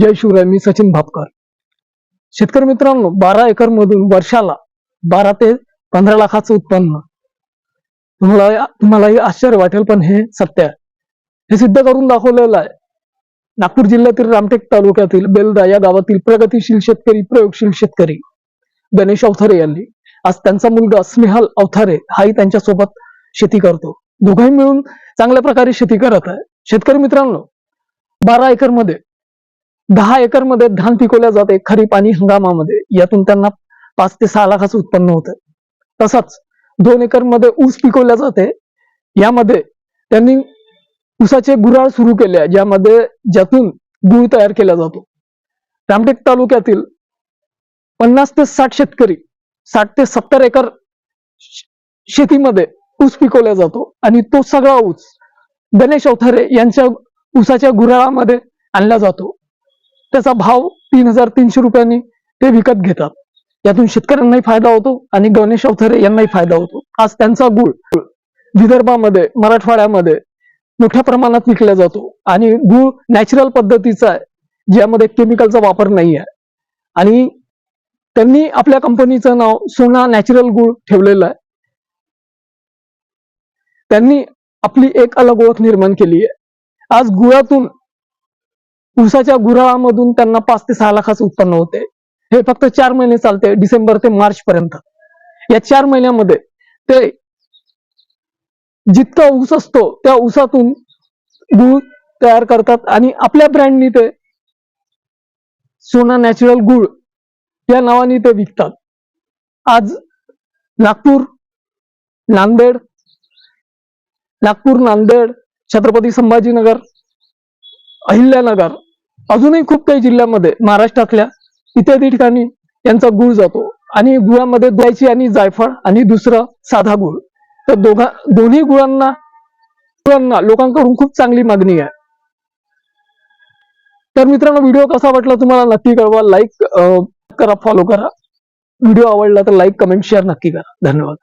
जय शिवराय मी सचिन भापकर. शेतकरी मित्रांनो बारा एकर मधून वर्षाला बारा ते पंधरा लाखाचं उत्पन्न. तुम्हाला तुम्हालाही आश्चर्य वाटेल पण हे सत्य आहे. हे सिद्ध करून दाखवलेलं आहे. नागपूर जिल्ह्यातील रामटेक तालुक्यातील बेलदा या गावातील प्रगतिशील शेतकरी प्रयोगशील शेतकरी गणेश अवथारे यांनी. आज त्यांचा मुलगा स्नेहल अवथारे हाही त्यांच्यासोबत शेती करतो. दोघंही मिळून चांगल्या प्रकारे शेती करत आहे. शेतकरी मित्रांनो बारा एकरमध्ये दहा एकरमध्ये धान पिकवल्या जाते खरीप आणि हंगामामध्ये. यातून त्यांना पाच ते सहा लाखाचं उत्पन्न होतं. तसंच दोन एकरमध्ये ऊस पिकवल्या जाते. यामध्ये त्यांनी ऊसाचे गुराळ सुरू केले ज्यामध्ये ज्यातून गुळ तयार केला जातो. रामटेक तालुक्यातील पन्नास ते साठ शेतकरी साठ ते सत्तर एकर शेतीमध्ये ऊस पिकवला जातो. आणि तो सगळा ऊस गणेश अवथरे यांच्या ऊसाच्या गुराळामध्ये आणला जातो. त्याचा भाव तीन हजार तीनशे रुपयांनी ते विकत घेतात. यातून शेतकऱ्यांनाही फायदा होतो आणि गणेश अवथरे यांनाही फायदा होतो. आज त्यांचा गुळ. विदर्भामध्ये मराठवाड्यामध्ये मोठ्या प्रमाणात विकला जातो. आणि गुळ नॅचरल पद्धतीचा आहे. ज्यामध्ये केमिकलचा वापर नाही आहे आणि त्यांनी आपल्या कंपनीचं नाव सोना नॅचरल गुळ ठेवलेलं आहे. त्यांनी आपली एक अलग ओळख निर्माण केली आहे. आज गुळातून ऊसाच्या गुराळामधून त्यांना पाच ते सहा लाखाचं उत्पन्न होते. हे फक्त चार महिने चालते डिसेंबर ते मार्च पर्यंत. या चार महिन्यामध्ये ते जितका ऊस असतो त्या ऊसातून गुळ तयार करतात आणि आपल्या ब्रँडनी ते सोना नॅचरल गुळ या नावाने ते विकतात. आज नागपूर नांदेड नागपूर नांदेड छत्रपती संभाजीनगर अहिल्यानगर अजूनही खूप काही जिल्ह्यामध्ये महाराष्ट्रातल्या इत्यादी ठिकाणी यांचा गुळ जातो. आणि गुळामध्ये द्यायची आणि जायफळ आणि दुसरं साधा गुळ. तर दोघा दोन्ही गुळांना गुळांना लोकांकडून खूप चांगली मागणी आहे. तर मित्रांनो व्हिडिओ कसा वाटला तुम्हाला नक्की कळवा. लाईक करा फॉलो करा. व्हिडिओ आवडला तर लाईक कमेंट शेअर नक्की करा. धन्यवाद.